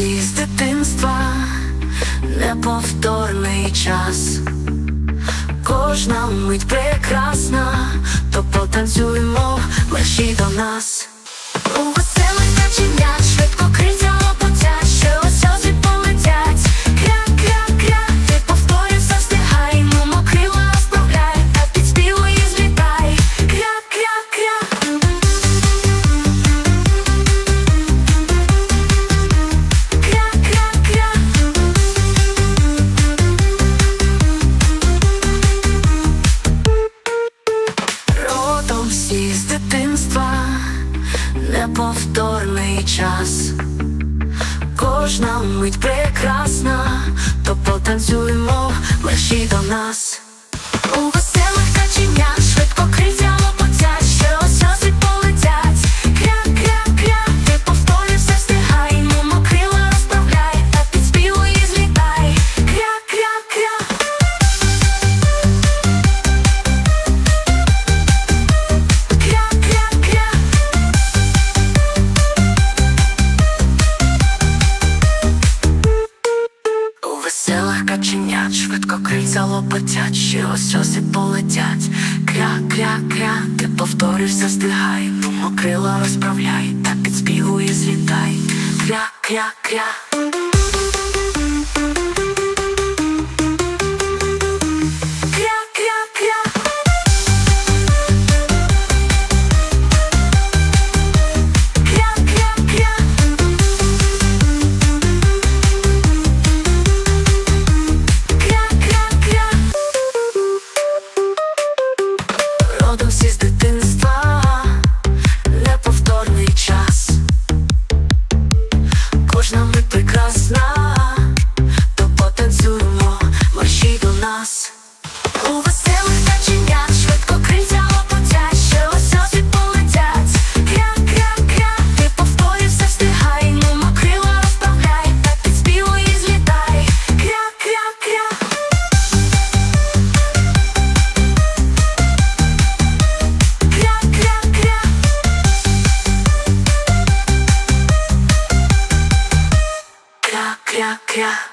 всі з дитинства, неповторний час. Кожна мить прекрасна, то потанцюємо мерщій до нас. У веселих каченят всі з дитинства, неповторний час. Кожна мить прекрасна, то потанцюємо мерщій до нас. У веселих каченят швидко крильця лопотять, що сльози полетять. Кря-кря-кря, ти повторюєшся, стигай, ну мокрила розправляй, та підспівує, злітай. Кря-кря-кря. Кря-кря-кря.